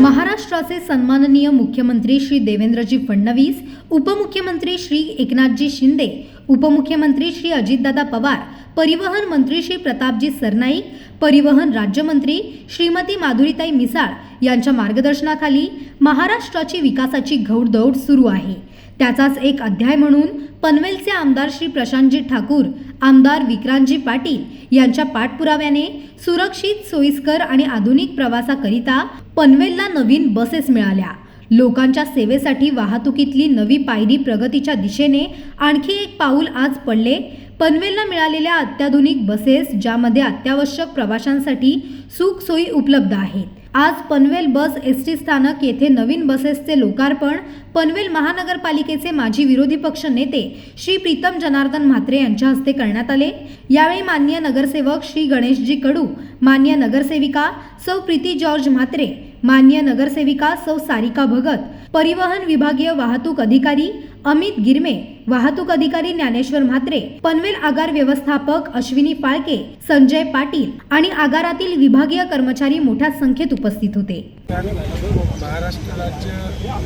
महाराष्ट्राचे सन्माननीय मुख्यमंत्री श्री देवेंद्रजी फडणवीस उपमुख्यमंत्री श्री एकनाथजी शिंदे उपमुख्यमंत्री श्री अजितदादा पवार परिवहन मंत्री श्री प्रतापजी सरनाईक परिवहन राज्यमंत्री श्रीमती माधुरीताई मिसाळ यांच्या मार्गदर्शनाखाली महाराष्ट्राची विकासाची घौडदौड सुरू आहे. त्याचाच एक अध्याय म्हणून पनवेलचे आमदार श्री प्रशांतजी ठाकूर आमदार विक्रांतजी पाटील यांच्या पाठपुराव्याने सुरक्षित सोयीस्कर आणि आधुनिक प्रवासाकरिता पनवेलला नवीन बसेस मिळाल्या. लोकांच्या सेवेसाठी वाहतुकीतली नवी पायरी प्रगतीच्या दिशेने आणखी एक पाऊल आज पडले. पनवेलला मिळालेल्या अत्याधुनिक बसेस ज्यामध्ये अत्यावश्यक प्रवाशांसाठी सुख सोयी उपलब्ध आहेत. आज पनवेल बस एस टी स्थानक येथे नवीन बसेसचे लोकार्पण पनवेल महानगरपालिकेचे माजी विरोधी पक्ष नेते श्री प्रीतम जनार्दन म्हात्रे यांच्या हस्ते करण्यात आले. यावेळी मान्य नगरसेवक श्री गणेशजी कडू मान्य नगरसेविका सौ प्रीती जॉर्ज म्हात्रे मान्य नगरसेविका सौ सारिका भगत परिवहन विभागीय वाहतूक अधिकारी अमित गिरमे वाहतूक अधिकारी ज्ञानेश्वर म्हात्रे पनवेल आगार व्यवस्थापक अश्विनी फाळके संजय पाटील आणि आगारातील विभागीय कर्मचारी मोठ्या संख्येत उपस्थित होते. महाराष्ट्र राज्य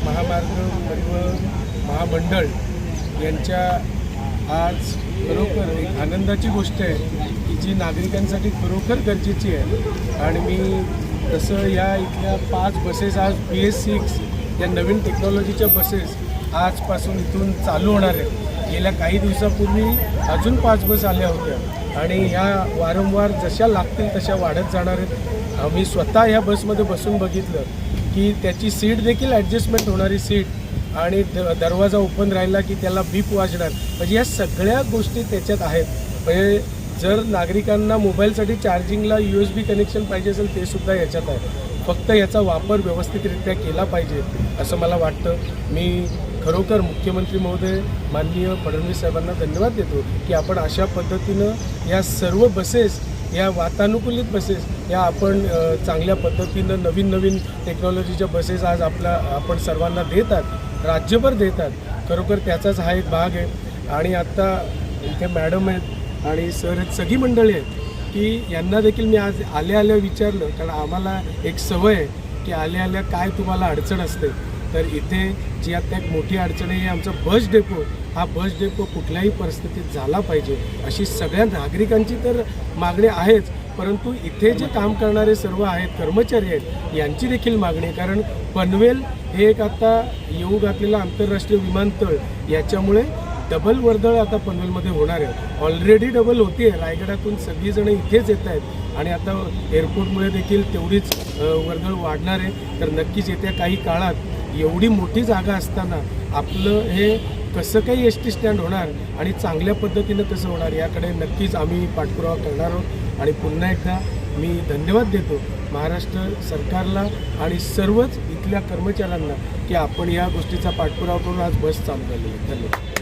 महामार्ग परिवहन महामंडळ यांच्या आज खरोखर एक आनंदाची गोष्ट आहे की जी नागरिकांसाठी खरोखर गरजेची आहे. आणि मी तसं या इथल्या पाच बसेस आज बी एस सिक्स या नवीन टेक्नॉलॉजीच्या बसेस आजपासून इथून चालू होणार आहेत गेल्या काही दिवसापूर्वी अजून पाच बस आल्या होत्या. आणि ह्या वारंवार जशा लागतील तशा वाढत जाणार आहेत. आम्ही स्वतः ह्या बसमध्ये बसून बघितलं की त्याची सीट देखील ॲडजस्टमेंट होणारी सीट आणि द दरवाजा ओपन राहिला की त्याला बीप वाजणार. म्हणजे या सगळ्या गोष्टी त्याच्यात आहेत. म्हणजे जर नागरिकांना मोबाईलसाठी चार्जिंगला यू एस बी कनेक्शन पाहिजे असेल ते सुद्धा याच्यात आहे. फक्त याचा वापर व्यवस्थितरित्या केला पाहिजे असं मला वाटतं. मी खरोखर मुख्यमंत्री महोदय माननीय फडणवीस साहेबांना धन्यवाद देतो की आपण अशा पद्धतीनं या सर्व बसेस या वातानुकूलित बसेस या आपण चांगल्या पद्धतीनं नवीन नवीन टेक्नॉलॉजीच्या बसेस आज आपल्या आपण सर्वांना देतात राज्यभर देतात खरोखर त्याचाच हा एक भाग आहे. आणि आत्ता इथे मॅडम आहेत आणि सर आहेत सगळी मंडळी आहेत की यांना देखील मी आज आल्या आल्या विचारलं. कारण आम्हाला एक सवय आहे की आल्या आल्या काय तुम्हाला अडचण असते. तर इथे जी आता एक मोठी अडचण आहे आमचा बस डेपो हा बस डेपो कुठल्याही परिस्थितीत झाला पाहिजे अशी सगळ्या नागरिकांची तर मागणी आहेच. परंतु इथे जे काम करणारे सर्व आहेत कर्मचारी आहेत यांची देखील मागणी आहे. कारण पनवेल हे एक आता येऊ घातलेलं आंतरराष्ट्रीय विमानतळ याच्यामुळे डबल वर्दळ आता पनवेलमध्ये होणार आहे. ऑलरेडी डबल होती आहे रायगडातून सगळीजणं इथेच येत आहेत. आणि आता एअरपोर्टमुळे देखील तेवढीच वर्दळ वाढणार आहे. तर नक्कीच येत्या काही काळात एवढी मोठी जागा असताना आपलं हे कसं काही एस टी स्टँड होणार आणि चांगल्या पद्धतीनं कसं होणार याकडे नक्कीच आम्ही पाठपुरावा करणार आहोत. आणि पुन्हा एकदा मी धन्यवाद देतो महाराष्ट्र सरकारला आणि सर्वच इथल्या कर्मचाऱ्यांना की आपण या गोष्टीचा पाठपुरावा करून आज बस चालू झालेली धन्यवाद.